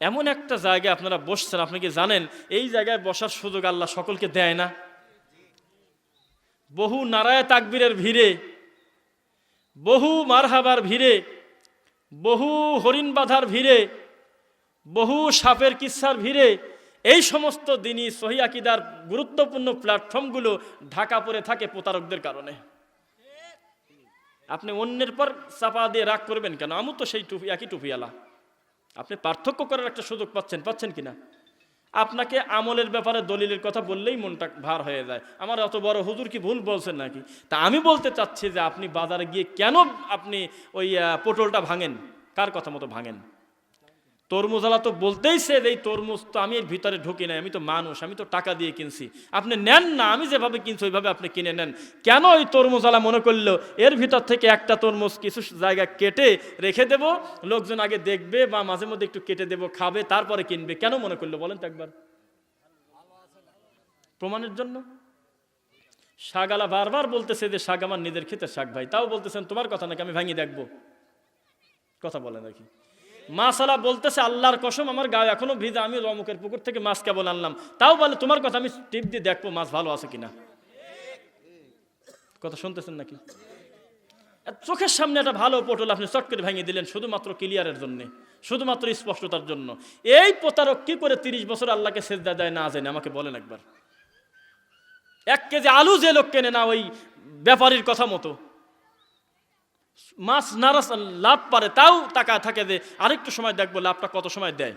এমন একটা জায়গায় আপনারা বসছেন, আপনি কি জানেন? এই জায়গায় বসার সুযোগ আল্লাহ সকলকে দেয় না। বহু নারায় তাকবীরের ভিড়ে, বহু মারহাবার ভিড়ে, বহু হরিণ বাঁধার ভিড়ে, বহু সাপের কিচ্ছার ভিড়ে, এই সমস্ত দিনই সহি আকিদার গুরুত্বপূর্ণ প্ল্যাটফর্মগুলো ঢাকা পড়ে থাকে প্রতারকদের কারণে। আপনি অন্যের পর চাপা দিয়ে রাগ করবেন কেন? আমি তো সেই টুপি, একই টুপিওয়ালা আপনি পার্থক্য করার একটা সুযোগ পাচ্ছেন পাচ্ছেন কিনা? আপনাকে আমলের ব্যাপারে দলিলের কথা বললেই মনটা ভার হয়ে যায়। আমার অত বড় হুজুর কি ভুল বলছেন নাকি? তা আমি বলতে চাচ্ছি যে আপনি বাজারে গিয়ে কেন আপনি ওই পোটলটা ভাঙেন? কার কথা মতো ভাঙেন? তরমুজালা তো বলতেই সে যে এই তরমুজ তো আমি এর ভিতরে ঢুকি নাই, আমি তো মানুষ, আমি তো টাকা দিয়ে কিনছি। আপনি নেন না, আমি যেভাবে কিনছি ওইভাবে আপনি কিনে নেন। কেন ওই তরমুজালা মনে করল, এর ভিতর থেকে একটা তরমুজ কিছু জায়গা কেটে রেখে দেব, লোকজন আগে দেখবে বা মাঝে মধ্যে একটু কেটে দেব, খাবে, তারপরে কিনবে। কেন মনে করল বলেন তো একবার? প্রমাণের জন্য? শাগালা বারবার বলতেছে যে শাক আমার নিজের ক্ষেতের শাক ভাই। তাও বলতেছেন, তোমার কথা নাকি আমি ভাঙিয়ে দেখব? কথা বলে নাকি। মাসালা বলতেছে, আল্লাহর কসম, আমার গায়ে এখনও ভিজা, আমি রমকের পুকুর থেকে মাছ কেবল আনলাম। তাও বলে, তোমার কথা আমি টিপ দিয়ে দেখব মাছ ভালো আছে কিনা? কথা শুনতেছেন নাকি? চোখের সামনে একটা ভালো পটল আপনি চট করে ভেঙে দিলেন, শুধুমাত্র ক্লিয়ারের জন্য, শুধুমাত্র স্পষ্টতার জন্য। এই প্রতারক কি করে তিরিশ বছর আল্লাহকে সেজদা দেয় না জানে, আমাকে বলেন একবার। এক কেজি আলু যে লোক কেনে না ওই ব্যাপারীর কথা মতো। মাছ নারাস লাভ পারে, তাও টাকা থাকে যে আরেকটু সময় দেখব লাভটা কত সময় দেয়।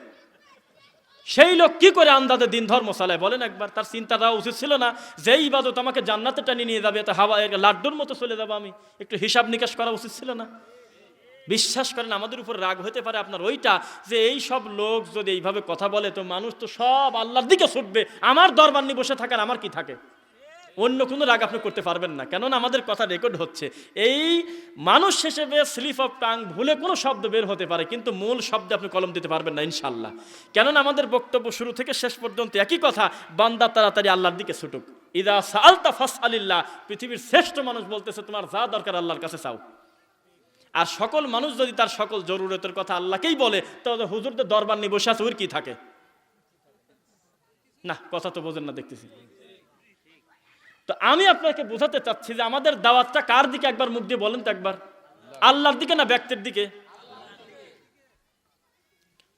সেই লোক কি করে আন্দাজে দিন ধর্ম চালায়? বলেন একবার, তার চিন্তা দেওয়া উচিত ছিল না যে এই ইবাদত আমাকে জান্নাতে টানিয়ে নিয়ে যাবে তো হাওয়া লাড্ডুর মতো চলে যাব আমি। একটু হিসাব নিকাশ করা উচিত ছিল না। বিশ্বাস করেন, আমাদের উপর রাগ হতে পারে আপনার ওইটা যে এই সব লোক যদি এইভাবে কথা বলে, তো মানুষ তো সব আল্লাহর দিকে ছুটবে। আমার দরবার নিয়ে বসে থাকার আমার কি থাকে? অন্য কোনো রাগ আপনি করতে পারবেন না। কেননা আমাদের কথা রেকর্ড হচ্ছে। এই মানুষ হিসেবে স্লিপ অফ টাং ভুলে কোনো শব্দ বের হতে পারে, কিন্তু মূল শব্দে আপনি কলম দিতে পারবেন না ইনশাল্লাহ কেননা আমাদের বক্তব্য শুরু থেকে শেষ পর্যন্ত একই কথা, বান্দা তাড়াতাড়ি আল্লাহর দিকে ছুটুক। ইদা সালতা ফাস আলিল্লাহ পৃথিবীর শ্রেষ্ঠ মানুষ বলতেছে, তোমার যা দরকার আল্লাহর কাছে চাও। আর সকল মানুষ যদি তার সকল জরুরতের কথা আল্লাহকেই বলে, তাহলে হুজুরদের দরবার নিয়ে বসে আছে, ওর কি থাকে? না, কথা তো বোঝেন না, দেখতেছি। তো আমি আপনাকে বোঝাতে চাচ্ছি যে আমাদের দাওয়াতটা কার দিকে? একবার মুখ দিয়ে বলেন তো একবার। আল্লাহর দিকে না ব্যক্তির দিকে?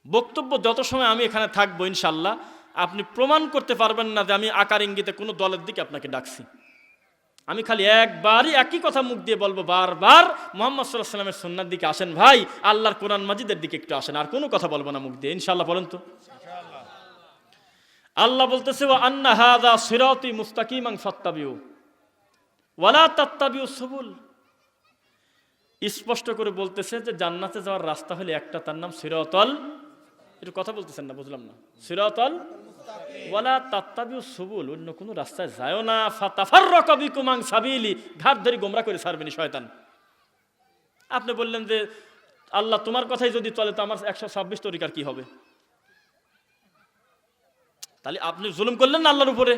বক্তব্য যত সময় আমি এখানে থাকব ইনশাল্লাহ, আপনি প্রমাণ করতে পারবেন না যে আমি আকার ইঙ্গিতে কোনো দলের দিকে আপনাকে ডাকছি। আমি খালি একবারই একই কথা মুখ দিয়ে বলব, বারবার মোহাম্মদ সাল্লাহ সাল্লামের সন্ন্যার দিকে আসেন ভাই, আল্লাহর কোরআন মাজিদের দিকে একটু আসেন, আর কোনো কথা বলব না মুখ দিয়ে। ইনশাল্লাহ বলেন তো। আল্লাহ বলতেছে ও আন্না হাদা সিরাতি মুস্তাকিমাং ফাত্তাবিউ। ওয়ালা তাত্তাবিউ সবুল। স্পষ্ট করে বলতেছে যে, জান্নাতে যাওয়ার রাস্তা হলে একটা, তার নাম সিরাতল। একটু কথা বলতেছেন না, বুঝলাম না। সিরাতল? ওয়ালা তাত্তাবিউ সবুল, অন্য কোনো রাস্তায় যায়ও না। ফাতাফার রকবি কুমাং সাবিলি, ঘাট ধরে গোমরা করে ছাড়বেনি শয়তান। আপনি বললেন যে, আল্লাহ তোমার কথাই যদি চলে, তো আমার একশো ছাব্বিশ তরিকার কি হবে? তাহলে আপনি জুলুম করলেন না আল্লাহর উপরে?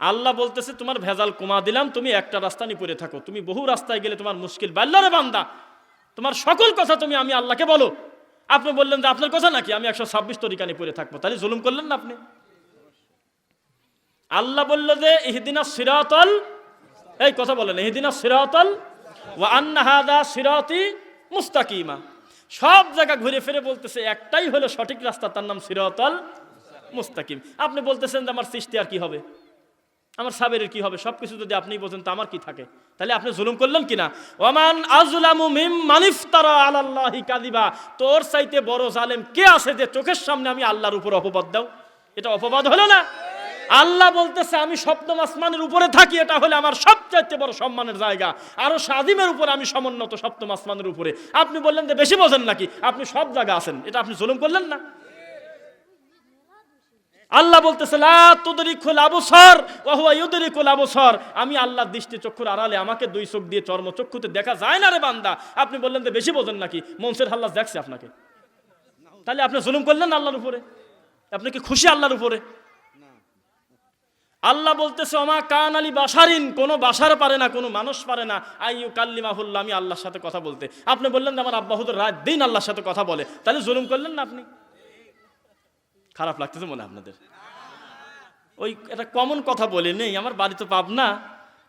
আল্লাহ বলতেছে, তোমার ভেজাল কমা দিলাম, তুমি একটা রাস্তা নিয়ে পড়ে থাকো। তুমি বহু রাস্তায় গেলে তোমার মুশকিল। বাল্লারে বান্দা, তোমার সকল কথা তুমি আমি আল্লাহকে বলো। আপনি বললেন যে আপনার কথা নাকি? আমি একশো ছাব্বিশ তরিকা নিয়ে পড়ে থাকব। তাহলে জুলুম করলেন না আপনি? আল্লাহ বলল যে, ইহদিনা সিরাতল এই কথা বলেন, ইহদিনা সিরাতল ও আন্না হাদা সিরাতি মুস্তাকিমা। সব জায়গা ঘুরে ফিরে বলতেছে, একটাই হলো সঠিক রাস্তা, তার নাম সিরাতল মুস্তাকিম। আপনি বলতেছেন যে আমার সৃষ্টি আর কি হবে? আমার সাবেরের কি হবে? সব কিছু যদি আপনি বোঝেন, তো আমার কি থাকে? তাহলে আপনি জুলুম করলেন কিনা? ওমান আজলামু মিম মানিফতারা আলাল্লাহি কাদিবা তোর চাইতে বড় জালেম কে আছে যে চোখের সামনে আমি আল্লাহর উপর অপবাদ দাও? এটা অপবাদ হলো না? আল্লাহ বলতেছে, আমি সপ্তম আসমানের উপরে থাকি, এটা হলে আমার সবচাইতে বড় সম্মানের জায়গা। আরও সাদিমের উপরে আমি সমুন্নত সপ্তম আসমানের উপরে। আপনি বললেন যে বেশি বোঝেন নাকি? আপনি সব জায়গা আছেন। এটা আপনি জুলুম করলেন না? আল্লাহ বলতেছে আবসার আমি আল্লাহর দৃষ্টি চক্ষুর আড়ালে আমাকে দুই চোখ দিয়ে চর্ম চক্ষুতে দেখা যায় না রে বান্দা। আপনি বললেন যে বেশি বোঝেন নাকি? মনসের হাল্লাস দেখছে আপনাকে। তাহলে আপনি জুলুম করলেন আল্লাহর উপরে? আপনি কি খুশি আল্লাহর উপরে? আল্লাহ বলতেছে, ওমা কান আলী বাসারিন কোনো বাসার পারে না, কোনো মানুষ পারে না। আইয়ু কাল্লিমাহুল্লাহ, আমি আল্লাহর সাথে কথা বলতে। আপনি বললেন আমার আব্বা হুজুর রাত দিন আল্লাহর সাথে কথা বলে। তাহলে জুলুম করলেন না আপনি? খারাপ লাগতেছে মনে আপনাদের। ওই একটা কমন কথা বলে, নেই? আমার বাড়ি তো পাবনা।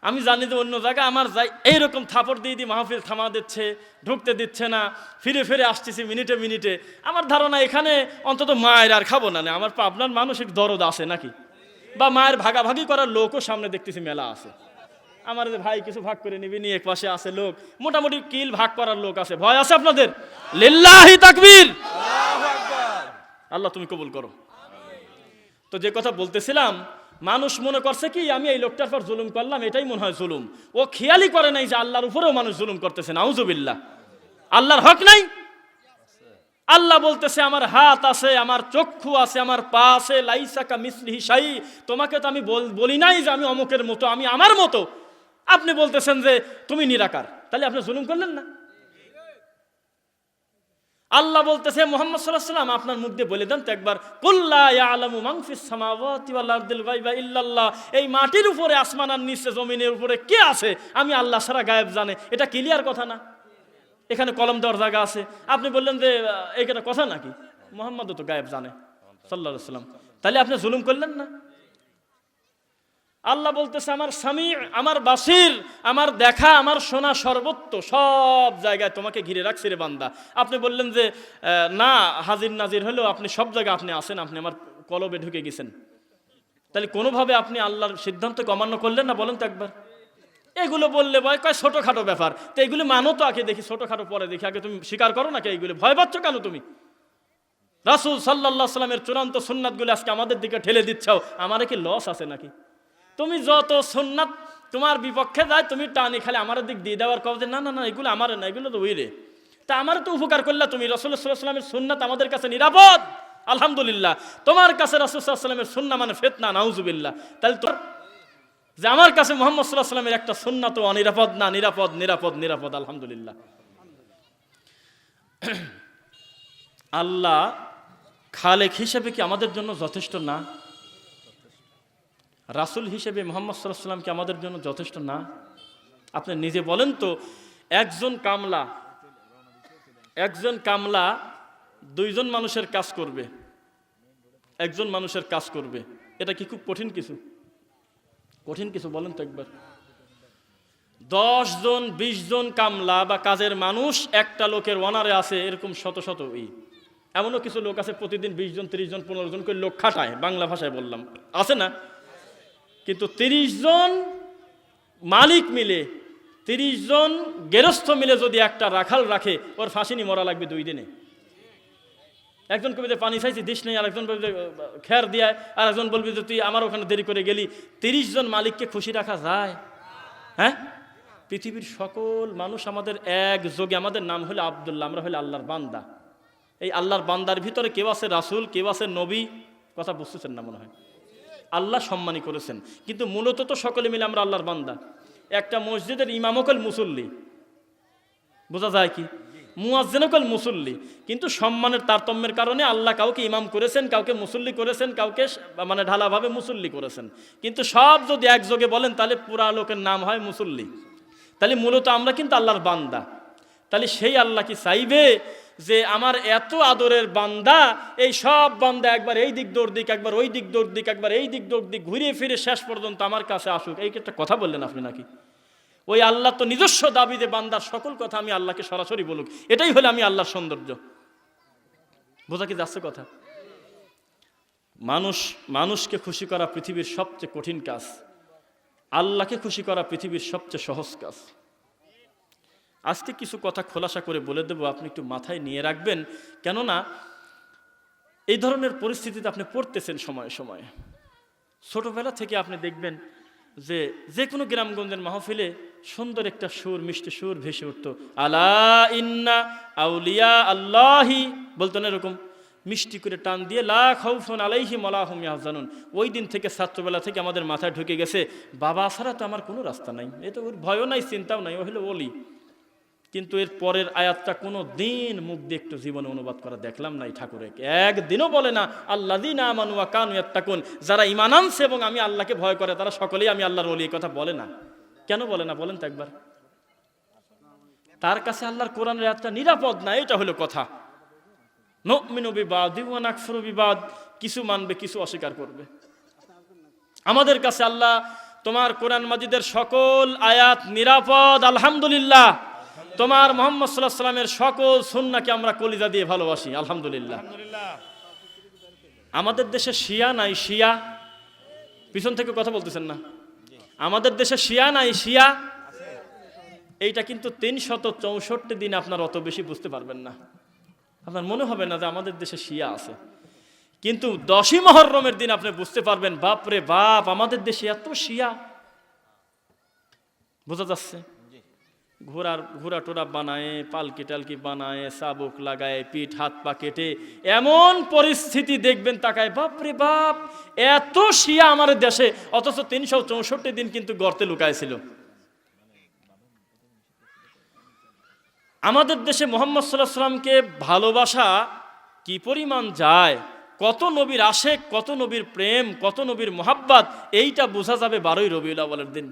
আমি জানি যে অন্য জায়গায় আমার যাই, এইরকম থাপড় দিয়ে দিয়ে মাহফিল থামা দিচ্ছে, ঢুকতে দিচ্ছে না। ফিরে ফিরে আসতেছি মিনিটে মিনিটে। আমার ধারণা এখানে অন্তত মায়ের আর খাব না আমার পাবনার মানসিক দরদ আছে নাকি? বা মায়ের ভাগাভাগি করার লোকও সামনে দেখতেছি মেলা আছে। আমার যে ভাই কিছু ভাগ করে নিবি, নিয়ে এক পাশে আছে লোক। মোটামুটি কিল ভাগ করার লোক আছে। ভয় আছে আপনাদের? লিল্লাহি তাকবীর! আল্লাহ তুমি কবুল করো। তো যে কথা বলতেছিলাম, মানুষ মনে করছে কি, আমি এই লোকটার পর জুলুম করলাম, এটাই মনে হয় জুলুম। ও খেয়ালই করে নাই যে আল্লাহর উপরেও মানুষ জুলুম করতেছে, নাউজুবিল্লাহ। আল্লাহর হক নাই। আল্লাহ বলতেছে, আমার হাত আছে, আমার চক্ষু আছে, আমার পা আছে লাইসাকা মিসলি সাই তোমাকে তো আমি বলি নাই যে আমি অমুকের মতো, আমি আমার মতো। আপনি বলতেছেন যে, তুমি নিরাকার। তাহলে আপনি জুলুম করলেন না? আল্লাহ বলতেছে মোহাম্মদ সাল্লাহ সাল্লাম আপনার মুখ দিয়ে বলে দেন তো একবার কুল্লা ইয়ালামু মাংফিস সামাওয়াতি ওয়াল আরদিল গায়বা ইল্লাল্লাহ। এই মাটির উপরে আসমান আর নিচে জমিনের উপরে কে আছে? আমি আল্লাহ সারা গায়েব জানে। এটা ক্লিয়ার কথা না? এখানে কলম দেওয়ার জায়গা আছে। আপনি বললেন যে আহ, এইখানে কথা নাকি? মোহাম্মদও তো গায়েব জানে সাল্লাহ সাল্লাম তাহলে আপনি জুলুম করলেন না? আল্লাহ বলতেছে, আমার স্বামী, আমার বাসির, আমার দেখা, আমার শোনা সর্বত্র সব জায়গায় তোমাকে ঘিরে রাখছি রে বান্দা। আপনি বললেন যে না, হাজির নাজির হলেও আপনি সব জায়গায় আপনি আসেন আপনি আমার কলবে ঢুকে গেছেন। তাহলে কোনোভাবে আপনি আল্লাহর সিদ্ধান্তকে অমান্য করলেন না বলেন তো একবার? এগুলো বললে ভয়, কয় ছোটোখাটো ব্যাপার। তো এইগুলি মানো তো আগে দেখি, ছোটোখাটো পরে দেখি। আগে তুমি স্বীকার করো নাকি এইগুলি ভয় পাচ্ছ কেন তুমি? রাসুল সাল্লাহ সাল্লামের চূড়ান্ত সুন্নাতগুলি আজকে আমাদের দিকে ঠেলে দিচ্ছাও আমার কি লস আছে নাকি? তুমি যত সুন্নাত তোমার বিপক্ষে যায়, তুমি টানি খালি আমার দিক দিয়ে দেওয়ার কবে না না না, এগুলো আমার না, এগুলো তো উইরে তা আমার তো উপকার করলে তুমি। রসুল্লাহ সাল্লামের সুন্নাত আমাদের কাছে নিরাপদ। আলহামদুলিল্লাহ। তোমার কাছে রসুল্লাহামের সুন্না মানে ফেতনা, নাউজুবিল্লাহ। তাহলে তোর যে আমার কাছে মোহাম্মদ সাল্লাহ সাল্লামের একটা সুন্নাত অনিরাপদ, না, নিরাপদ নিরাপদ নিরাপদ, আলহামদুলিল্লাহ। আল্লাহ খালেক হিসেবে কি আমাদের জন্য যথেষ্ট? না। রাসুল হিসেবে মোহাম্মদ সাল্লাহ কি আমাদের জন্য যথেষ্ট না। আপনি নিজে বলেন তো, একজন কামলা একজন কামলা দুইজন মানুষের কাজ করবে, একজন মানুষের কাজ করবে। এটা কি খুব কঠিন কিছু? কঠিন কিছু, বলেন তো একবার। দশ জন বিশ জন কামলা বা কাজের মানুষ একটা লোকের ওনারে আছে, এরকম শত শত ই। এমনও কিছু লোক আছে, প্রতিদিন বিশ জন তিরিশ জন পনেরো জন করে লোক খাটায়, বাংলা ভাষায় বললাম। আছে না? কিন্তু তিরিশ জন মালিক মিলে তিরিশ জন গেরস্থ মিলে যদি একটা রাখাল রাখে ওর ফাঁসিনি মরা লাগবে দুই দিনে। একজন কবি যে পানি চাইছি দিস নেই। আরেকজন বলবে যে, খের দিয়ে। আর একজন বলবি যে তুই আমার ওখানে দেরি করে গেলি। তিরিশ জন মালিককে খুশি রাখা যায়? হ্যাঁ? পৃথিবীর সকল মানুষ আমাদের এক যোগে আমাদের নাম হলো আবদুল্লাহ আমরা হলো আল্লাহর বান্দা। এই আল্লাহর বান্দার ভিতরে কেউ আছে রাসূল কেউ আছে নবী কথা বুঝতেছেন না মনে হয়? আল্লাহ সম্মানী করেছেন। কিন্তু মূলত তো সকলে মিলে আমরা আল্লাহর বান্দা। একটা মসজিদের ইমামকল মুসল্লি। বোঝা যায় কি? মুয়াজ্জেনকল মুসল্লি। কিন্তু সম্মানের তারতম্যের কারণে আল্লাহ কাউকে ইমাম করেছেন, কাউকে মুসল্লি করেছেন, কাউকে মানে ঢালাভাবে মুসল্লি করেছেন। কিন্তু সব যদি একযোগে বলেন, তাহলে পুরা লোকের নাম হয় মুসল্লি। তাহলে মূলত আমরা কিন্তু আল্লাহর বান্দা। তাহলে সেই আল্লাহ কি চাইবে? যে আমার এত আদরের বান্দা, এই সব বান্দা একবার এই দিক দৌড় দিক, একবার ওই দিক দৌড় দিক, একবার এই দিক দৌড় দিক, ঘুরিয়ে ফিরে শেষ পর্যন্ত আমার কাছে আসুক। এই একটা কথা বললেন আপনি নাকি? ওই আল্লাহ তো নিজস্ব দাবি যে বান্দার সকল কথা আমি আল্লাহকে সরাসরি বলুক। এটাই হলে আমি আল্লাহর সৌন্দর্য। বোঝা কি যাচ্ছে কথা? মানুষ, মানুষকে খুশি করা পৃথিবীর সবচেয়ে কঠিন কাজ। আল্লাহকে খুশি করা পৃথিবীর সবচেয়ে সহজ কাজ। আজকে কিছু কথা খোলাসা করে বলে দেবো, আপনি একটু মাথায় নিয়ে রাখবেন। কেননা, এই ধরনের পরিস্থিতিতে আপনি পড়তেছেন সময়ে সময়ে। ছোটোবেলা থেকে আপনি দেখবেন যে যে কোনো গ্রামগঞ্জের মাহফিলে সুন্দর একটা সুর, মিষ্টি সুর ভেসে উঠত। আলা ইন্না আউলিয়া আল্লাহি, বলতেন এরকম। মিষ্টি করে টান দিয়ে, লা খাউফুন আলাইহি মালাহুম ইয়াহজানুন। ওই দিন থেকে ছাত্রবেলা থেকে আমাদের মাথায় ঢুকে গেছে, বাবা ছাড়া তো আমার কোনো রাস্তা নাই। এ তো ওর ভয়ও নাই, চিন্তাও নাই, ও হলো ওলি। কিন্তু এর পরের আয়াতটা কোনো দিন মুখ দিয়ে একটু জীবনে অনুবাদ করা দেখলাম না এই ঠাকুরের একদিনও বলে না আল্লাহ দিন আমানুয়া কানু ইয়াত্তাকুন। যারা ইমান আনছে এবং আমি আল্লাহকে ভয় করে, তারা সকলেই আমি আল্লাহর এই কথা বলে না। কেন বলে না? বলেন তো একবার। তার কাছে আল্লাহর কোরআনের আয়াতটা নিরাপদ না এটা হলো কথা। নমিনু বিবাদ নাকফুরু বিবাদ, কিছু মানবে, কিছু অস্বীকার করবে। আমাদের কাছে আল্লাহ, তোমার কোরআন মাজিদের সকল আয়াত নিরাপদ, আলহামদুলিল্লাহ। তোমার মোহাম্মদ সাল্লাহ সাল্লামের সকল সুন্নাকে আমরা কলিজা দিয়ে ভালোবাসি আলহামদুলিল্লাহ। আমাদের দেশে শিয়া নাই শিয়া? পিছন থেকে কথা বলতেছেন না। আমাদের দেশে শিয়া নাই শিয়া? এইটা কিন্তু তিনশত চৌষট্টি দিন আপনার অত বেশি বুঝতে পারবেন না। আপনার মনে হবে না যে আমাদের দেশে শিয়া আছে। কিন্তু দশই মহরমের দিন আপনি বুঝতে পারবেন বাপ রে বাপ আমাদের দেশে এত শিয়া। বোঝা যাচ্ছে? ঘোড়ার ঘোড়া টোরা বানায় পালকি টালকি বানায়, চাবুক লাগায়, পিঠ, হাত পা কেটে এমন পরিস্থিতি দেখবেন, তাকায় বাপ রে বাপ, এত শিয়া আমার দেশে, অথচ তিনশো চৌষট্টি দিন কিন্তু গর্তে লুকায়ছিল আমাদের দেশে মোহাম্মদ সাল্লাহ সাল্লামকে ভালোবাসা কি পরিমাণ যায়, কত নবীর আশেক, কত নবীর প্রেম, কত নবীর মোহাব্বাত, এইটা বোঝা যাবে বারোই রবিউল আওয়ালের দিন।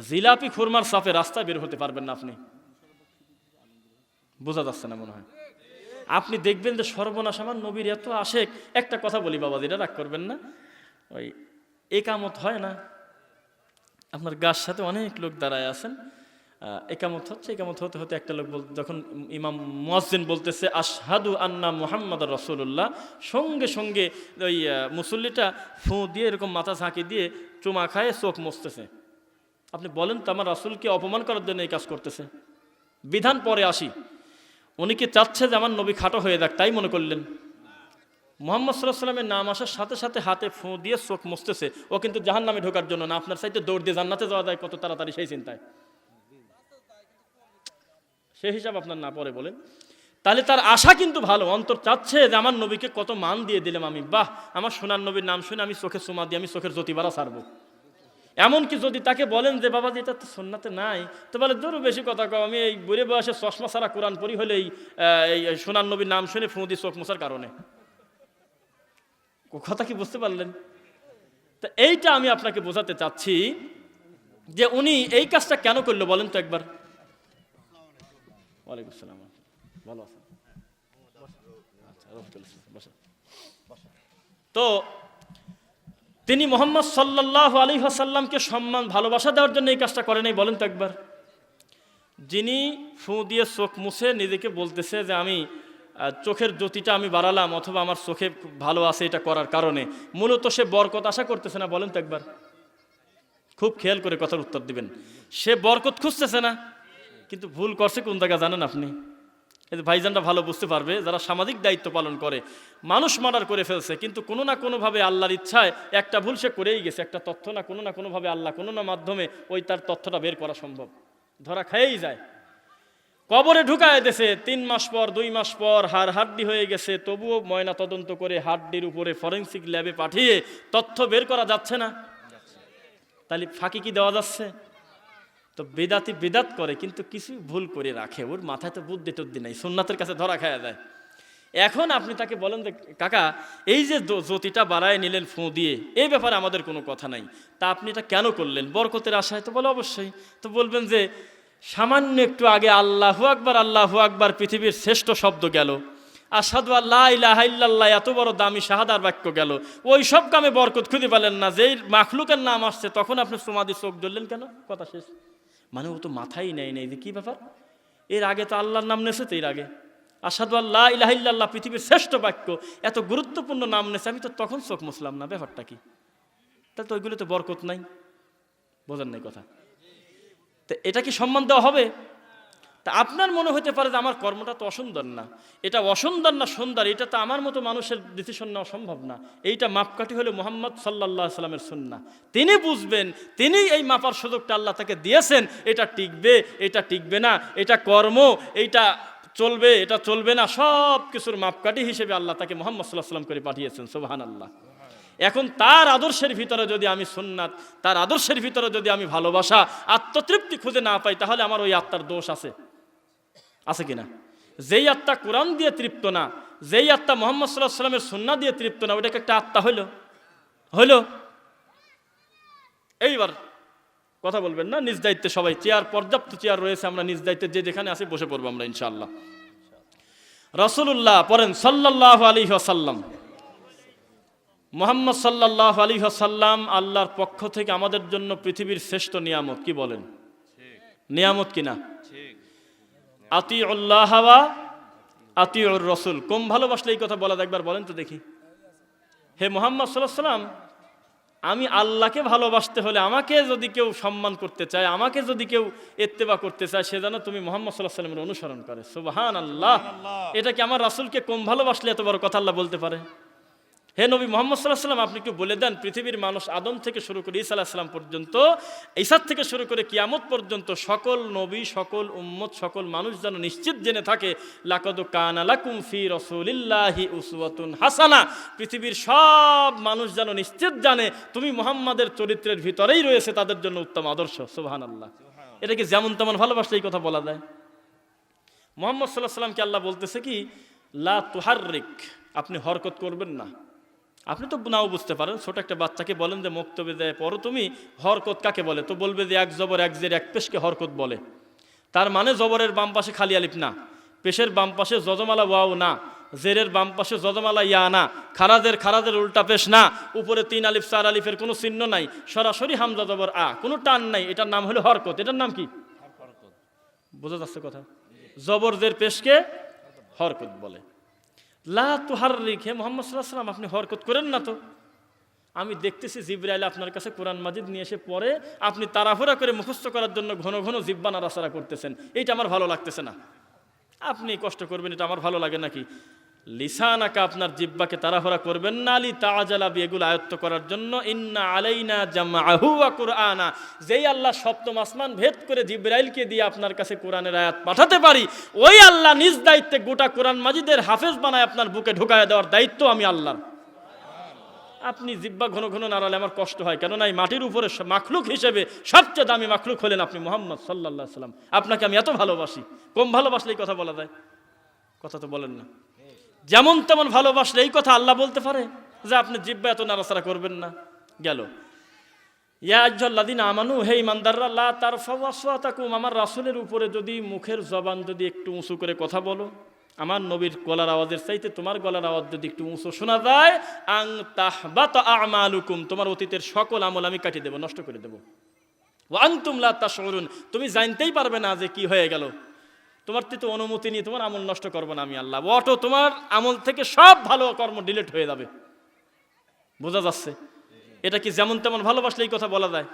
জিলাপি খুরমার সাফে রাস্তায় বের হতে পারবেন না আপনি। বোঝা যাচ্ছে না মনে হয়। আপনি দেখবেন যে সর্বনাশ, আমার নবীর এত আশেক। একটা কথা বলি বাবা যেটা রাগ করবেন না। ওই একামত হয় না। আপনার গাছ সাথে অনেক লোক দাঁড়ায় আছেন। একামত হচ্ছে, একামত হতে হতে একটা লোক বল যখন ইমাম মুয়াজ্জিন বলতেছে, আশহাদু আন্না মুহাম্মদ রসুল্লাহ সঙ্গে সঙ্গে ওই মুসল্লিটা ফু দিয়ে এরকম মাথা ঝাঁকি দিয়ে চুমা খায়, চোখ মুছতেছে। আপনি বলেন তো আমার রাসুলকে অপমান করার জন্য এই কাজ করতেছে। বিধান পরে আসি। উনি কি চাচ্ছে যে আমার নবী খাটো হয়ে যাক, তাই মনে করলেন। মোহাম্মদ সাল্লাহ সাল্লামের নাম আসার সাথে সাথে হাতে ফোঁ দিয়ে চোখ মুছতেছে। ও কিন্তু জাহান নামে ঢোকার জন্য না, আপনার সাইতে দৌড় দিয়ে জান্নাতে যাওয়া যায় কত তাড়াতাড়ি সেই চিন্তায়। সে হিসাব আপনার না পরে বলেন। তাহলে তার আশা কিন্তু ভালো, অন্তর চাচ্ছে যে আমার নবীকে কত মান দিয়ে দিলাম আমি। বাহ, আমার সোনার নবীর নাম শুনে আমি চোখে সুমা দিয়ে আমি চোখের জ্যোতি বাড়া ছাড়বো। এমনকি যদি তাকে বলেন যে বাবা যেটা তো সন্নাতে নাই। তো বলে দূর বেশি কথা কও। আমি এই বুড়ে বয়সে চশমা ছাড়া কোরআন পড়ি হলেই এই সোনার নবীর নাম শুনে ফুঁদি চোখ মোছার কারণে। কথা কি বুঝতে পারলেন? তা এইটা আমি আপনাকে বোঝাতে চাচ্ছি যে, উনি এই কাজটা কেন করল বলেন তো একবার। ওয়ালাইকুম আসসালাম ভালো আছেন? আচ্ছা। তো তিনি মোহাম্মদ সাল্লাহ আলী হাসাল্লামকে সম্মান, ভালোবাসা দেওয়ার জন্য এই কাজটা করে নাই, বলেন তো একবার। যিনি ফু দিয়ে চোখ মুছে নিজেকে বলতেছে যে আমি চোখের জ্যোতিটা আমি বাড়ালাম অথবা আমার চোখে ভালো আছে এটা করার কারণে, মূলত সে বরকত আশা করতেছে না, বলেন তো একবার। খুব খেয়াল করে কথার উত্তর দিবেন। সে বরকত খুঁজতেছে না, কিন্তু ভুল করছে কোন জায়গা জানেন আপনি? এই ভাইজানরা ভালো বুঝতে পারবে, যারা সামাজিক দায়িত্ব পালন করে, মানুষ মার্ডার করে ফেলছে, কিন্তু কোনো না কোনোভাবে আল্লাহর ইচ্ছায় একটা ভুল সে করেই গেছে, একটা তথ্য না, কোনো না কোনোভাবে আল্লাহ কোনো না মাধ্যমে ওই তার তথ্যটা বের করা সম্ভব। ধরা খাইয়েই যায়। কবরে ঢুকায় দেশে তিন মাস পর, দুই মাস পর, হাড় হাড্ডি হয়ে গেছে, তবুও ময়না তদন্ত করে হাড্ডির উপরে ফরেন্সিক ল্যাবে পাঠিয়ে তথ্য বের করা যাচ্ছে না। তাহলে ফাঁকি কি দেওয়া যাচ্ছে? তো বেদাতি বেদাত করে, কিন্তু কিছু ভুল করে রাখে। ওর মাথায় তো বুদ্ধি টুদ্ধি নেই সোননাথের কাছে ধরা খায়া যায় এখন আপনি তাকে বলেন যে, কাকা, এই যে জ্যোতিটা বাড়ায় নিলেন ফোঁ দিয়ে এই ব্যাপারে আমাদের কোনো কথা নাই। তা আপনি এটা কেন করলেন? বরকতের আশায় তো বলে অবশ্যই। তো বলবেন যে, সামান্য একটু আগে আল্লাহু আকবার আল্লাহু আকবার পৃথিবীর শ্রেষ্ঠ শব্দ গেল। আসাদু আল্লাহ ইলাহা ইল্লাল্লাহ, এত বড় দামি শাহাদার বাক্য গেল। ওই সব কামে বরকত খুঁজে পেলেন না। যেই মাখলুকের নাম আসছে, তখন আপনি সমাধি চোখ ধরলেন কেন? কথা শেষ। মানে ও তো মাথাই নেয় নেই, যে কী ব্যাপার? এর আগে তো আল্লাহর নাম নেছে তো এর আগে। আসাদু আল্লাহ ইলাহিল্লাহ পৃথিবীর শ্রেষ্ঠ বাক্য, এত গুরুত্বপূর্ণ নাম নেছে, আমি তো তখন চোখ মুসলাম না, ব্যাপারটা কি? তাহলে তো ওইগুলো তো বরকত নাই। বোঝার নাই কথা। তো এটা কি সম্মান দেওয়া হবে? তা আপনার মনে হতে পারে যে আমার কর্মটা তো অসুন্দর না। এটা অসুন্দর না সুন্দর, এটা তো আমার মতো মানুষের ডিসিশন নেওয়া সম্ভব না। এইটা মাপকাঠি হলে মোহাম্মদ সাল্লাহ সাল্লামের সুন্না তিনি বুঝবেন, তিনি এই মাপার সুযোগটা আল্লাহ তাকে দিয়েছেন, এটা টিকবে এটা টিকবে না, এটা কর্ম, এইটা চলবে, এটা চলবে না সব কিছুর মাপকাঠি হিসেবে আল্লাহ তাকে মোহাম্মদ সাল্লাহ সাল্লাম করে পাঠিয়েছেন সোহান আল্লাহ এখন তার আদর্শের ভিতরে যদি আমি সুন্নাত, তার আদর্শের ভিতরে যদি আমি ভালোবাসা, আত্মতৃপ্তি খুঁজে না পাই, তাহলে আমার ওই আত্মার দোষ আছে। আছে কিনা? যেই আত্মা কোরআন দিয়ে তৃপ্ত না, যেই আত্মা মোহাম্মদ সাল্লাহ সাল্লামের সুন্না দিয়ে তৃপ্ত না ওটাকে একটা আত্মা হইল। হইল? এইবার কথা বলবেন না, নিজ দায়িত্বে সবাই। চেয়ার, পর্যাপ্ত চেয়ার রয়েছে, আমরা নিজ দায়িত্বে যে যেখানে আসি বসে পড়ব আমরা, ইনশাআল্লাহ। রসুল্লাহ পড়েন সাল্লাহ আলী সাল্লাম মোহাম্মদ সাল্লাহ আলী সাল্লাম আল্লাহর পক্ষ থেকে আমাদের জন্য পৃথিবীর শ্রেষ্ঠ নিয়ামত, কি বলেন? নিয়ামত কিনা? আতি হাওয়া আতি রসুল। কম ভালোবাসলে এই কথা বলা একবার বলেন তো দেখি। হে মোহাম্মদ সাল্লাম আমি আল্লাহকে ভালোবাসতে হলে আমাকে যদি কেউ সম্মান করতে চায় আমাকে যদি কেউ এত্তেবা করতে চায় সে যেন তুমি মোহাম্মদ সাল্লাহ সাল্লামের অনুসরণ করে। সুবাহান আল্লাহ এটা কি আমার রাসুলকে কম ভালোবাসলে এত বড় কথা আল্লাহ বলতে পারে? হে নবী মোহাম্মদ সাল্লাহ সাল্লাম আপনি একটু বলে দেন পৃথিবীর মানুষ আদম থেকে শুরু করে ইসা আলাহিসাল্লাম পর্যন্ত ঈসার থেকে শুরু করে কিয়ামত পর্যন্ত সকল নবী, সকল উম্মত, সকল মানুষ যেন নিশ্চিত জেনে থাকে, লাকদ কান আলাকুম ফি রসুলিল্লাহি উসওয়াতুন হাসানা। পৃথিবীর সব মানুষ যেন নিশ্চিত জানে, তুমি মোহাম্মদের চরিত্রের ভিতরেই রয়েছে, তাদের জন্য উত্তম আদর্শ। সুবহান আল্লাহ এটা কি যেমন তেমন ভালোবাসলে এই কথা বলা যায়? মোহাম্মদ সাল্লাহ সাল্লামকে আল্লাহ বলতেছে কি, লা তুহারিক আপনি হরকত করবেন না। আপনি তো নাও বুঝতে পারেন ছোট একটা বাচ্চাকে বলেন যে মক্তবে দেয় পরও তুমি হরকত কাকে বলে? তো বলবে যে এক জবর এক জের এক পেশকে হরকত বলে। তার মানে জবরের বাম পাশে খালি আলিফ না পেশের বাম পাশে যজমালা ওয়াও না জেরের বাম পাশে যজমালা ইয়া না খারাজের খারাজের উল্টা পেশ না উপরে তিন আলিফ চার আলিফের কোনো চিহ্ন নাই সরাসরি হামজা জবর আ কোনো টান নাই এটার নাম হলো হরকত। এটার নাম কি? বোঝা যাচ্ছে কথা? জবর জের পেশকে হরকত বলে। লা তুহার রিখে মোহাম্মদ সাল্লাহ আপনি হরকত করেন না তো। আমি দেখতেছি জিব্রাইল আপনার কাছে কোরআন মাজিদ নিয়ে এসে পরে আপনি তাড়াহুড়া করে মুখস্থ করার জন্য ঘন ঘন জিব্বা নাড়াচাড়া করতেছেন। এইটা আমার ভালো লাগতেছে না। আপনি কষ্ট করবেন, এটা আমার ভালো লাগে নাকি? লিসানাকা আপনার জিব্বাকে তাড়াহুড়া করবেন না আলি তাজালাবি এগুলো আয়ত্ত করার জন্য। ইন্না আলাইনা জামাহু ওয়া কুরআনা। যেই আল্লাহ সপ্তম আসমান ভেদ করে জিব্রাইলকে দিয়ে আপনার কাছে কোরআনের আয়াত পাঠাতে পারি, ওই আল্লাহ নিজ দায়িত্বে গোটা কোরআন মাজিদের হাফেজ বানায় আপনার বুকে ঢুকায় দেওয়ার দায়িত্ব আমি আল্লাহর। আপনি জিব্বা ঘন ঘন নাড়ালে আমার কষ্ট হয়, কেননা এই মাটির উপরে মাখলুক হিসেবে সবচেয়ে দামি মাখলুক হলেন আপনি মোহাম্মদ সাল্লাহ সাল্লাম আপনাকে আমি এত ভালোবাসি, কম ভালোবাসলে এই কথা বলা যায়। কথা তো বলেন না। যেমন তেমন ভালোবাসলে এই কথা আল্লাহ বলতে পারে যে আপনি জিব্বা এত নাড়াচাড়া করবেন না। গেল। ইয়াজ্লাদিন আমানু, হে ইমানদাররা লা তার ফাওয়াসাতাকুম আমার রাসূলের উপরে যদি মুখের জবান যদি একটু উঁচু করে কথা বলো, আমার নবীর গলার আওয়াজের চাইতে তোমার গলার আওয়াজ যদি একটু উঁচু শোনা যায়, আং তাহবাত আমালুকুম, তোমার অতীতের সকল আমল আমি কাটিয়ে দেবো, নষ্ট করে দেবো। ওয়ান্তুম লা তাশউরুন, তুমি জানতেই পারবে না যে কি হয়ে গেল। তোমার তো অনুমতি নিয়ে তোমার আমল নষ্ট করব না আমি আল্লাহ। অটো তোমার আমল থেকে সব ভালো কর্ম ডিলিট হয়ে যাবে। বোঝা যাচ্ছে? এটা কি যেমন তেমন ভালোবাসলে এই কথা বলা যায়?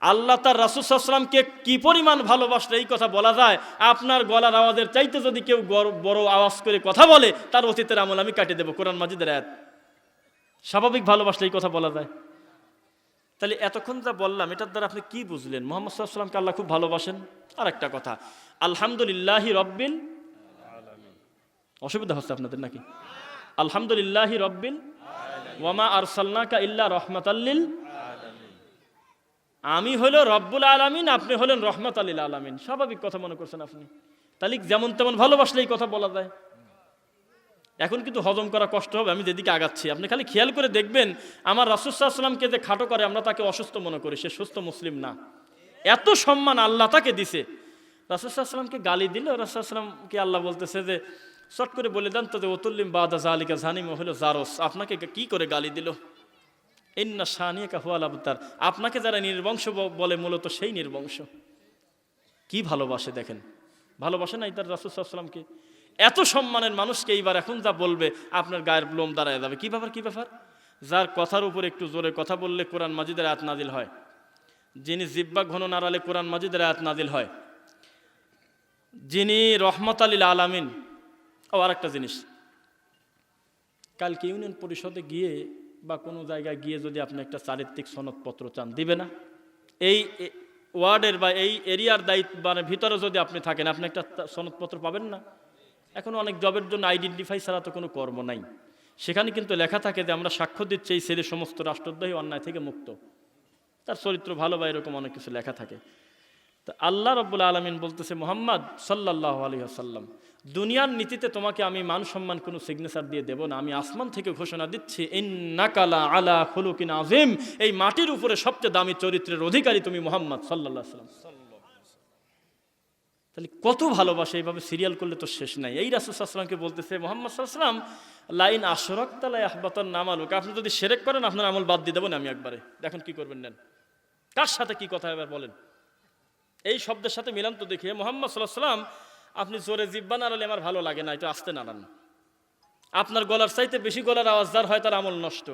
আল্লাহ তার রাসুসাল্লামকে কি পরিমাণ ভালোবাসলে এই কথা বলা যায়? আপনার গলার আওয়াজের চাইতে যদি কেউ বড় আওয়াজ করে কথা বলে, তার অতীতের আমল আমি কাটিয়ে দেবো। কোরআন মাজিদের আয়াত। স্বাভাবিক ভালোবাসলে এই কথা বলা যায়। তাহলে এতক্ষণ যা বললাম, এটার দ্বারা আপনি কি বুঝলেন? মোহাম্মদ সাল্লামকে আল্লাহ খুব ভালোবাসেন। আর একটা কথা, আলহামদুলিল্লাহি রব্বিল অসুবিধা হচ্ছে আপনাদের নাকি? আলহামদুলিল্লাহি রব্বিল ওয়ামা আরসালনাকা ইল্লা রহমাতাল্লিল আমি হলো রব্বুল আলামিন, আপনি হলেন রহমত আলিল আলামিন। স্বাভাবিক কথা মনে করছেন আপনি। তাহলে যেমন তেমন ভালোবাসলে এই কথা বলা যায়। এখন কিন্তু হজম করা কষ্ট হবে, আমি যেদিকে আগাচ্ছি। আপনি খালি খেয়াল করে দেখবেন, আমার রাসুসাল্লামকে যে খাটো করে, আমরা তাকে অসুস্থ মনে করি, সে সুস্থ মুসলিম না। এত সম্মান আল্লাহ তাকে দিছে। রাসুসাল্লামকে গালি দিল রাসুসাল্লামকে আল্লাহ বলতেছে যে, চট করে বলে দেন তো যে, ওতুল্লিম বাদা জালিকা জানিম হলো জারস। আপনাকে কি করে গালি দিল? ইন্না শানিয়া কাহুয়াল আবতার। আপনাকে যারা নির্বংশ বলে, মূলত সেই নির্বংশ। কি ভালোবাসে দেখেন? ভালোবাসে না তার রাসুসাল্লামকে এত সম্মানের মানুষকে এইবার এখন যা বলবে, আপনার গায়ের লোম দাঁড়ায় যাবে। কি ব্যাপার কি ব্যাপার? যার কথার উপর একটু জোরে কথা বললে কোরআন মাজিদের আয়াত নাজিল হয়। যিনি জিব্বা ঘন নাড়ালে কোরআন মাজিদের আয়াত নাজিল হয়। যিনি রহমত আলীল আলামিন। ও আর একটা জিনিস। কালকে ইউনিয়ন পরিষদে গিয়ে বা কোনো জায়গায় গিয়ে যদি আপনি একটা চারিত্রিক সনদপত্র চান, দিবে না? এই ওয়ার্ডের বা এই এরিয়ার দায়িত্ব মানে ভিতরে যদি আপনি থাকেন, আপনি একটা সনদপত্র পাবেন না? এখন অনেক জবের জন্য আইডেন্টিফাই ছাড়া তো কোনো কর্ম নাই। সেখানে কিন্তু লেখা থাকে যে আমরা সাক্ষ্য দিচ্ছি এই ছেলে সমস্ত রাষ্ট্রদ্রোহী অন্যায় থেকে মুক্ত। তার চরিত্র ভালো বা এরকম অনেক কিছু লেখা থাকে। তা আল্লাহ রব্বুল আলমিন বলতেছে, মোহাম্মদ সাল্লাহ আলী আসাল্লাম দুনিয়ার নীতিতে তোমাকে আমি মান সম্মান কোনো সিগনেচার দিয়ে দেব না। আমি আসমান থেকে ঘোষণা দিচ্ছি ইন্নাকালা আলা খুলুকিন আজিম এই মাটির উপরে সবচেয়ে দামি চরিত্রের অধিকারী তুমি মোহাম্মদ সাল্লাহ সাল্লাম তাহলে কত ভালোবাসে, এইভাবে সিরিয়াল করলে তো শেষ নাই। এই রাসুল সাল্লামকে বলতেছে, মোহাম্মদ সাল্লাম লাইন আশরক তালাই আহবাতন নাম আলুক আপনি যদি সেরেক করেন, আপনার আমল বাদ দিয়ে দেবো না আমি একবারে। দেখুন কি করবেন নেন। কার সাথে কি কথা এবার বলেন? এই শব্দের সাথে মিলান তো দেখিয়ে, মোহাম্মদ সাল্লাম আপনি জোরে জিব্বা নাড়ালে আমার ভালো লাগে না, একটু আসতে নাড়ান। আপনার গলার চাইতে বেশি গলার আওয়াজ যার হয় তার আমল নষ্ট।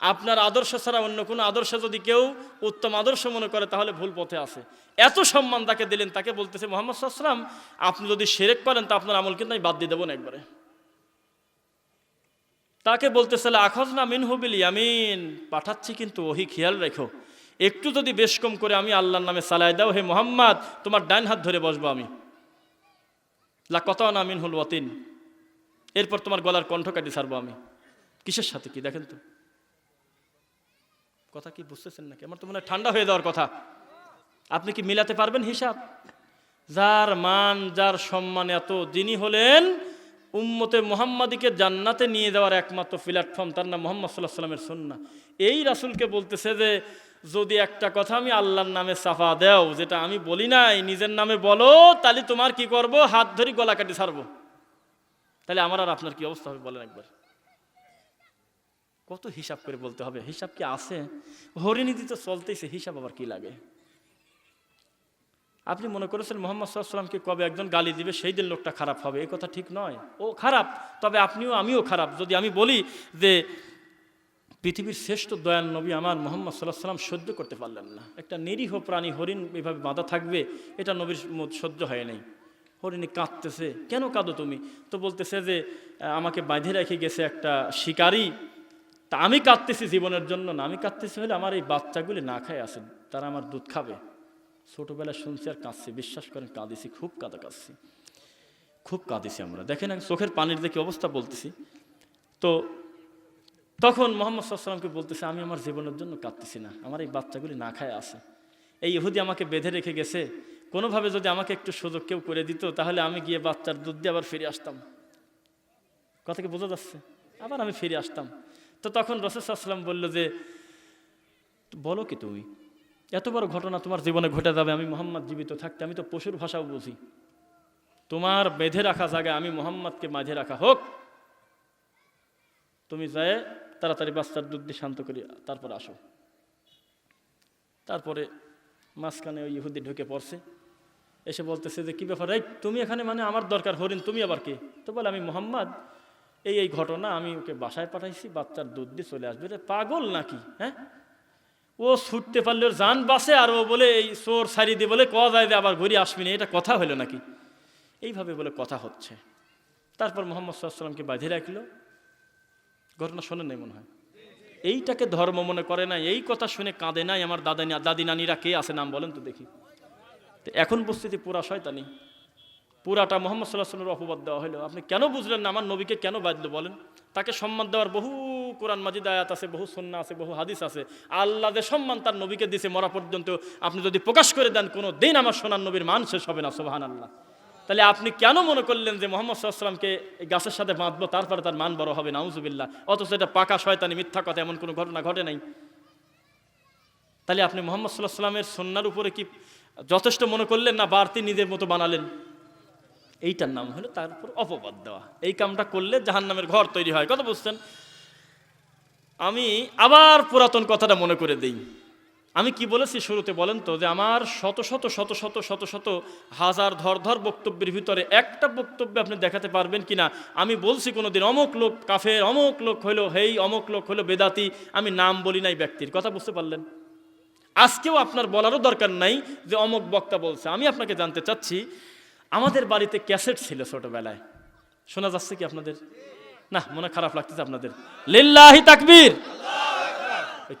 আপনার আদর্শ ছাড়া অন্য কোনো আদর্শ যদি কেউ উত্তম আদর্শ মনে করে, তাহলে ভুল পথে আছে। এত সম্মান তাকে দিলেন, তাকে বলতেছে মোহাম্মদ সাল্লাম আপনি যদি সেরেক করেন, তা আপনার আমল কিন্তু আমি বাদ দিয়ে দেবো না একবারে। তাকে বলতেছে আখজ না মিন হবিল ইয়ামিন। পাঠাচ্ছি কিন্তু, ওহি, খেয়াল রেখো। একটু যদি বেশ কম করে আমি আল্লাহর নামে সালাই দাও, হে মোহাম্মদ, তোমার ডাইন হাত ধরে বসবো আমি। লা কত না মিন হল ওয়াতিন। এরপর তোমার গলার কণ্ঠ কাটি ছাড়বো আমি। কিসের সাথে কি, দেখেন তো? কথা কি বুঝতেছেন নাকি? আমার তো মনে হয় ঠান্ডা হয়ে যাওয়ার কথা। আপনি কি মিলাতে পারবেন হিসাব? যার মান, যার সম্মান এত, যিনি হলেন উম্মতে মোহাম্মদীকে জান্নাতে নিয়ে যাওয়ার একমাত্র প্ল্যাটফর্ম তার নাম মোহাম্মদ সাল্লাহ সাল্লামের সন্না এই রাসুলকে বলতেছে যে, যদি একটা কথা আমি আল্লাহর নামে সাফা দেও, যেটা আমি বলি নাই, নিজের নামে বলো, তাহলে তোমার কি করব? হাত ধরি গলা কাটি ছাড়বো। তাহলে আমার আর আপনার কি অবস্থা হবে বলেন একবার। কত হিসাব করে বলতে হবে? হিসাব কি আছে? হরিনীতি তো চলতেইছে হিসাব আবার কি লাগে? আপনি মনে করেছেন মোহাম্মদ সাল্লামকে কবে একজন গালি দিবে, সেই দিন লোকটা খারাপ হবে এই কথা ঠিক নয়। ও খারাপ, তবে আপনিও আমিও খারাপ। যদি আমি বলি যে পৃথিবীর শ্রেষ্ঠ দয়াল নবী আমার মোহাম্মদ সাল্লাহ সাল্লাম সহ্য করতে পারলেন না। একটা নিরীহ প্রাণী হরিণ এভাবে বাঁধা থাকবে, এটা নবীর সহ্য হয় নাই। হরিণী কাঁদতেছে, কেন কাঁদো তুমি? তো বলতেছে যে, আমাকে বাঁধে রেখে গেছে একটা শিকারী তা আমি কাঁদতেছি জীবনের জন্য না। আমি কাঁদতেছি হলে আমার এই বাচ্চাগুলি না খায় আছে তারা আমার দুধ খাবে। ছোটোবেলায় শুনছি আর কাঁদছি। বিশ্বাস করেন, কাঁদিছি, খুব কাঁদা কাঁদছি। খুব কাঁদিছি আমরা। দেখেন আমি চোখের পানির দেখি অবস্থা বলতেছি। তো তখন মোহাম্মদ সাল্লামকে বলতেছে, আমি আমার জীবনের জন্য কাঁদতেছি না। আমার এই বাচ্চাগুলি না খায় আছে এই ইহুদি আমাকে বেঁধে রেখে গেছে। কোনোভাবে যদি আমাকে একটু সুযোগ কেউ করে দিত, তাহলে আমি গিয়ে বাচ্চার দুধ দিয়ে আবার ফিরে আসতাম। কথা কি বোঝা যাচ্ছে? আবার আমি ফিরে আসতাম। তো তখন রসুলাম বলল যে, বলো কি তুমি? এত বড় ঘটনা তোমার জীবনে ঘটে যাবে, আমি মোহাম্মদ জীবিত থাকতে, আমি তো পশুর ভাষাও বুঝি। তোমার বেঁধে রাখা জায়গায় আমি মোহাম্মদকে মাঝে রাখা হোক। তুমি যায় তাড়াতাড়ি বাচ্চার দুধ দিয়ে শান্ত করি, তারপর আসো। তারপরে মাঝখানে ওই ইহুদি ঢুকে পড়ছে। এসে বলতেছে যে, কী ব্যাপার? এই তুমি এখানে মানে আমার দরকার, হরিণ, তুমি আবার কে? তো বলে, আমি মোহাম্মদ। এই এই ঘটনা আমি ওকে বাসায় পাঠাইছি, বাচ্চার দুধ দিয়ে চলে আসবে। রে পাগল নাকি হ্যাঁ? ও ছুটতে পারলে ওর জান বাসে আর ও বলে এই চোর সারি দিয়ে বলে ক যায় আবার ঘুরে আসবি না। এটা কথা হলো নাকি? এইভাবে বলে কথা হচ্ছে। তারপর মোহাম্মদ সাল্লামকে বাঁধে রাখল। ঘটনা শোনেন নাই মনে হয়? এইটাকে ধর্ম মনে করে না এই কথা শুনে কাঁদে নাই আমার দাদা দাদি নানিরা কে আছে নাম বলেন তো দেখি। এখন বুঝতেছি পুরা শয়তানি। পুরাটা মোহাম্মদ সাল্লাহ সাল্লামের অপবাদ দেওয়া হলো। আপনি কেন বুঝলেন না? আমার নবীকে কেন বাঁধলো বলেন? তাকে সম্মান দেওয়ার বহু কোরআন মাজিদ আয়াত আছে, বহু সন্না আছে, বহু হাদিস আছে। আল্লাহ সম্মান তার নবীকে দিছে মরা পর্যন্ত। আপনি যদি প্রকাশ করে দেন, কোনো দিন আমার সোনার নবীর মান শেষ হবে না সোহান আল্লাহ তাহলে আপনি কেন মনে করলেন যে মোহাম্মদ সাল্লামকে গাছের সাথে বাঁধবো, তারপরে তার মান বড় হবে? নাউজুবিল্লাহ। অথচ এটা পাকা শয়তানি মিথ্যা কথা, এমন কোনো ঘটনা ঘটে নাই। তাহলে আপনি মোহাম্মদ সাল্লাহ সাল্লামের সন্ন্যার উপরে কি যথেষ্ট মনে করলেন না, বাড়তি নিজের মতো বানালেন? এইটার নাম হলো তার উপর অপবাদ দেওয়া। এই কামটা করলে জাহান নামের ঘর তৈরি হয়। কথা বুঝছেন? আমি আবার পুরাতন কথাটা মনে করে দিই। আমি কি বলেছি শুরুতে বলেন তো, যে আমার শত শত শত শত শত শত হাজার ধর ধর বক্তব্যের ভিতরে একটা বক্তব্যে আপনি দেখাতে পারবেন কিনা আমি বলছি কোনো দিন অমুক লোক কাফের, অমুক লোক হইল হেই, অমুক লোক হইল বেদাতি, আমি নাম বলি নাই ব্যক্তির। কথা বুঝতে পারলেন? আজকেও আপনার বলারও দরকার নাই যে অমুক বক্তা বলছে। আমি আপনাকে জানতে চাচ্ছি আমাদের বাড়িতে ক্যাসেট ছিল ছোটবেলায়। শোনা যাচ্ছে কি আপনাদের? না, মনে খারাপ লাগতেছে আপনাদের। লিল্লাহি তাকবীর!